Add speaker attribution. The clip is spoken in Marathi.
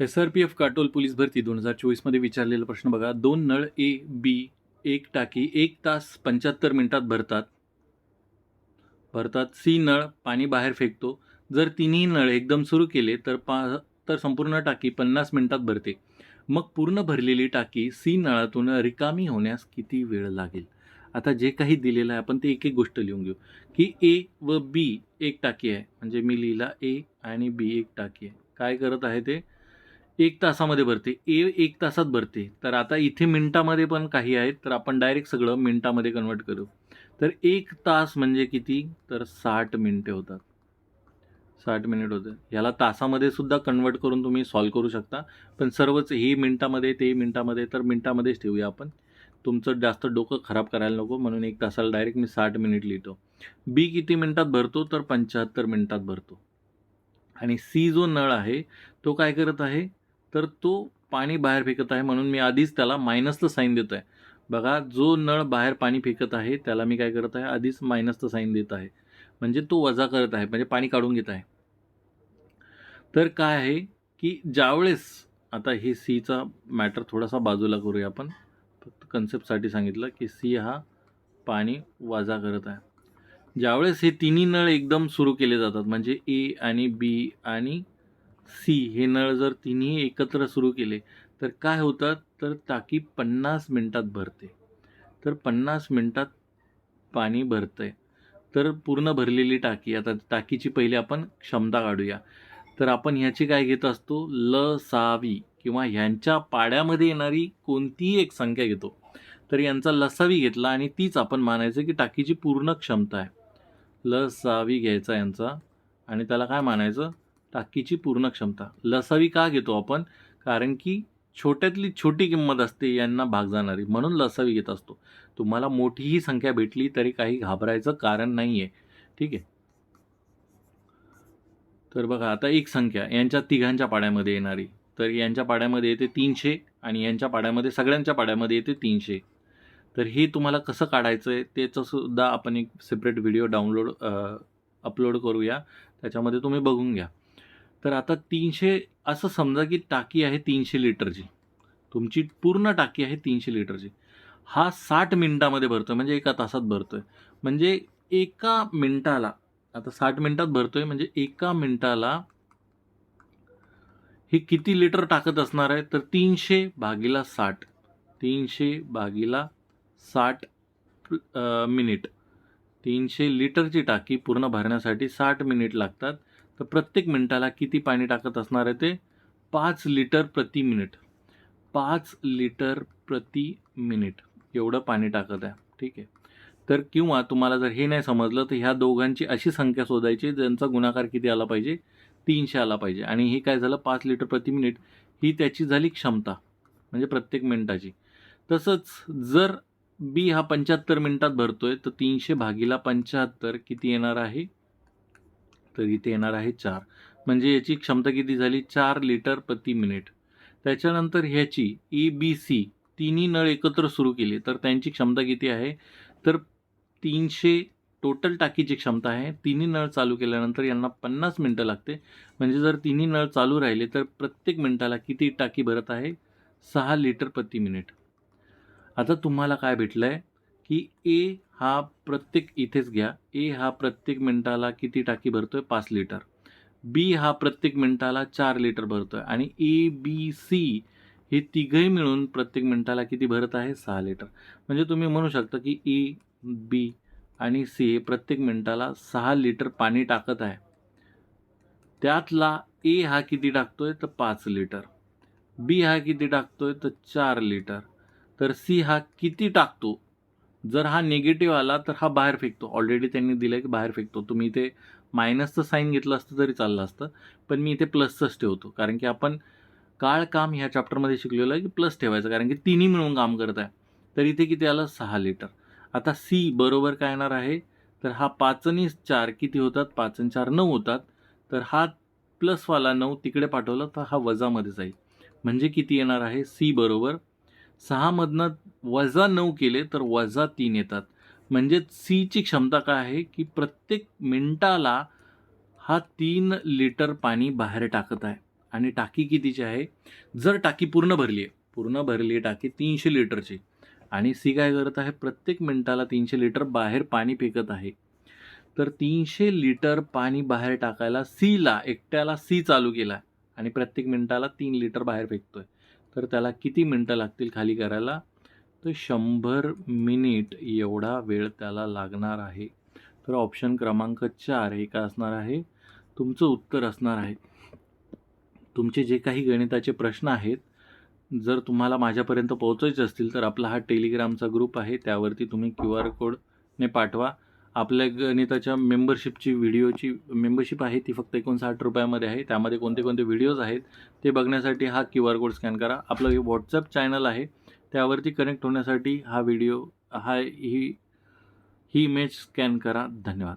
Speaker 1: S R P F Katol police भरती दोन हजार चोवीसमध्ये विचारलेला प्रश्न बघा. दोन नळ ए बी एक टाकी एक तास पंच्याहत्तर मिनिटात भरतात. भरतात. सी नळ पाणी बाहेर फेकतो. जर तिन्ही नळ एकदम सुरू केले तर पा तर संपूर्ण टाकी पन्नास मिनिटात भरते. मग पूर्ण भरलेली टाकी सी नळातून रिकामी होण्यास किती वेळ लागेल? आता जे काही दिलेलं आहे आपण ते एक एक गोष्ट लिहून घेऊ. की ए व बी एक टाकी आहे. म्हणजे मी लिहिला ए आणि बी एक टाकी आहे. काय करत आहे ते? एक तासामध्ये भरते. ए एक तासात भरते. तर आता इथे मिनटामध्ये पण काही आहेत तर आपण डायरेक्ट सगळं मिनटामध्ये कन्वर्ट करू. तर एक तास म्हणजे किती? तर साठ मिनटे होतात. साठ मिनिट होतं. ह्याला तासामध्ये सुद्धा कन्वर्ट करून तुम्ही सॉल्व करू शकता. पण सर्वच हे मिनटामध्ये ते मिनटामध्ये तर मिनटामध्येच ठेवूया आपण. तुमचं जास्त डोकं खराब करायला नको म्हणून एक तासाला डायरेक्ट मी साठ मिनिट लिहितो. बी किती मिनटात भरतो? तर पंच्याहत्तर मिनटात भरतो. आणि सी जो नळ आहे तो काय करत आहे? तर तो पाणी बाहेर फेकत आहे म्हणून मी आधीच त्याला मायनसचं साईन देत आहे बघा जो नळ बाहेर पाणी फेकत आहे त्याला मी काय करत आहे? आधीच मायनसचं साईन देत आहे. म्हणजे तो वजा करत आहे म्हणजे पाणी काढून घेत आहे. तर काय आहे की ज्यावेळेस आता हे सीचा मॅटर थोडासा बाजूला करूया आपण. फक्त कन्सेप्टसाठी सांगितलं की सी हा पाणी वजा करत आहे. ज्यावेळेस हे तिन्ही नळ एकदम सुरू केले जातात म्हणजे ए आणि बी आणि सी हे नळ जर तिन्ही एकत्र सुरू केले तर काय होतात? तर टाकी पन्नास मिनटात भरते. तर पन्नास मिनटात पाणी भरतं आहे तर पूर्ण भरलेली टाकी आता टाकीची पहिले आपण क्षमता काढूया. तर आपण ह्याची काय घेत असतो? ल सावी किंवा ह्यांच्या पाड्यामध्ये येणारी कोणतीही एक संख्या घेतो. तर यांचा लसावी घेतला आणि तीच आपण मानायचं की टाकीची पूर्ण क्षमता आहे. ल सावी घ्यायचा यांचा आणि त्याला काय मानायचं? टाकीची पूर्ण क्षमता. लसावी का घेतो आपण? कारण की छोट्यातली छोटी किंमत असते यांना भाग जाणारी. म्हणून लसावी घेत असतो. तुम्हाला मोठीही संख्या भेटली तरी काही घाबरायचं कारण नाही आहे ठीक आहे? तर बघा आता एक संख्या. यांच्या तिघांच्या पाड्यामध्ये येणारी. तर यांच्या पाड्यामध्ये येते तीनशे आणि यांच्या पाड्यामध्ये सगळ्यांच्या पाड्यामध्ये येते तीनशे. तर हे तुम्हाला कसं काढायचं आहे त्याचंसुद्धा आपण एक सेपरेट व्हिडिओ डाउनलोड अपलोड करूया. त्याच्यामध्ये तुम्ही बघून घ्या. तर आता तीनशे असं समजा की टाकी आहे तीनशे लिटरची. तुमची पूर्ण टाकी आहे तीनशे लिटरची. हा साठ मिनटामध्ये भरतो आहे म्हणजे एका तासात भरतो आहे म्हणजे एका मिनटाला आता साठ मिनटात भरतो आहे म्हणजे एका मिनटाला हे किती लिटर टाकत असणार आहे? तर तीनशे भागीला साठ तीनशे भागीला साठ मिनिट. तीनशे लिटरची टाकी पूर्ण भरण्यासाठी साठ मिनिट लागतात. तर प्रत्येक मिनिटाला किती पाणी टाकत असणार आहे ते? पाच लिटर प्रति मिनिट. पाच लिटर प्रति मिनिट. एवढं पाणी टाकत आहे. ठीक आहे. तर किंवा तुम्हाला जर हे नाही समजलं तर ह्या दोघांची अशी संख्या शोधायची ज्यांचा गुणाकार किती आला पाहिजे? तीनशे आला पाहिजे. आणि हे काय झालं? पाच लिटर प्रति मिनिट. ही त्याची झाली क्षमता म्हणजे प्रत्येक मिनिटाची. तसंच जर बी हा पंच्याहत्तर मिनिटात आहे तर तीनशे भागीला पंच्याहत्तर किती येणार आहे? तर इथे येणार आहे चार. म्हणजे याची क्षमता किती झाली? चार लिटर प्रति मिनिट. त्याच्यानंतर ह्याची ए बी सी तिन्ही नळ एकत्र सुरू केले तर त्यांची क्षमता किती आहे? तर तीनशे टोटल टाकीची क्षमता आहे. तिन्ही नळ चालू केल्यानंतर यांना पन्नास मिनटं लागते. म्हणजे जर तिन्ही नळ चालू राहिले तर प्रत्येक मिनटाला किती टाकी भरत आहे? सहा लिटर प्रति मिनिट. आता तुम्हाला काय भेटलं आहे की ए हा प्रत्येक इथेच घ्या. ए हा प्रत्येक मिनटाला किती टाकी भरतो आहे पाच लिटर. बी हा प्रत्येक मिनटाला चार लिटर भरतो आहे आणि ए बी सी हे तिघही मिळून प्रत्येक मिनटाला किती भरत आहे? सहा लिटर. म्हणजे तुम्ही म्हणू शकता की ए बी आणि सी हे प्रत्येक मिनटाला सहा लिटर पाणी टाकत आहे. त्यातला ए हा किती टाकतोय? तर पाच लिटर. बी हा किती टाकतोय? तर चार लिटर. तर सी हा किती टाकतो? जर हा निगेटिव्ह आला तर हा बाहेर फेकतो. ऑलरेडी त्यांनी दिलं की बाहेर फेकतो. तुम्ही इथे मायनसचं साईन घेतलं असतं तरी चाललं असतं. पण मी इथे प्लसचंच ठेवतो. कारण की आपण काळ काम ह्या चॅप्टरमध्ये शिकलेलं आहे की प्लस ठेवायचं. कारण की तिन्ही मिळून काम करत आहे. तर इथे किती आलं? सहा लिटर आता सी बरोबर काय येणार आहे? तर हा पाचनी चार किती होतात? पाचन चार नऊ होतात. तर हा प्लसवाला नऊ तिकडे पाठवला तर हा वजामध्ये जाईल म्हणजे किती येणार आहे? सी बरोबर सहामधनं वजा नऊ केले तर वजा तीन येतात. म्हणजे सीची क्षमता काय आहे की प्रत्येक मिनटाला हा तीन लिटर पाणी बाहेर टाकत आहे. आणि टाकी कितीची आहे? जर टाकी पूर्ण भरली आहे पूर्ण भरली आहे टाकी तीनशे लिटरची. आणि सी काय करत आहे? प्रत्येक मिनटाला तीनशे लिटर बाहेर पाणी फेकत आहे. तर तीनशे लिटर पाणी बाहेर टाकायला सीला एकट्याला सी चालू केला आणि प्रत्येक मिनटाला तीन लिटर बाहेर फेकतोय. तर त्याला किती मिनटं लागतील खाली करायला? तर शंभर मिनिट एवढा वेळ त्याला लागणार आहे. तर ऑप्शन क्रमांक चार हे काय असणार आहे. तुमचं उत्तर असणार आहे. तुमचे जे काही गणिताचे प्रश्न आहेत जर तुम्हाला माझ्यापर्यंत पोहोचायचे असतील तर आपला हा टेलिग्रामचा ग्रुप आहे. त्यावरती तुम्ही क्यू आर कोडने पाठवा. आपल्या गणिताच्या मेंबरशिपची व्हिडिओची मेंबरशिप आहे ती फक्त एकोणसाठ रुपयामध्ये आहे. त्यामध्ये कोणते कोणते व्हिडिओज आहेत ते बघण्यासाठी हा क्यू आर कोड स्कॅन करा. आपलं हे व्हॉट्सअप चॅनल आहे त्यावरती कनेक्ट होण्यासाठी हा व्हिडिओ हा ही ही इमेज स्कॅन करा. धन्यवाद.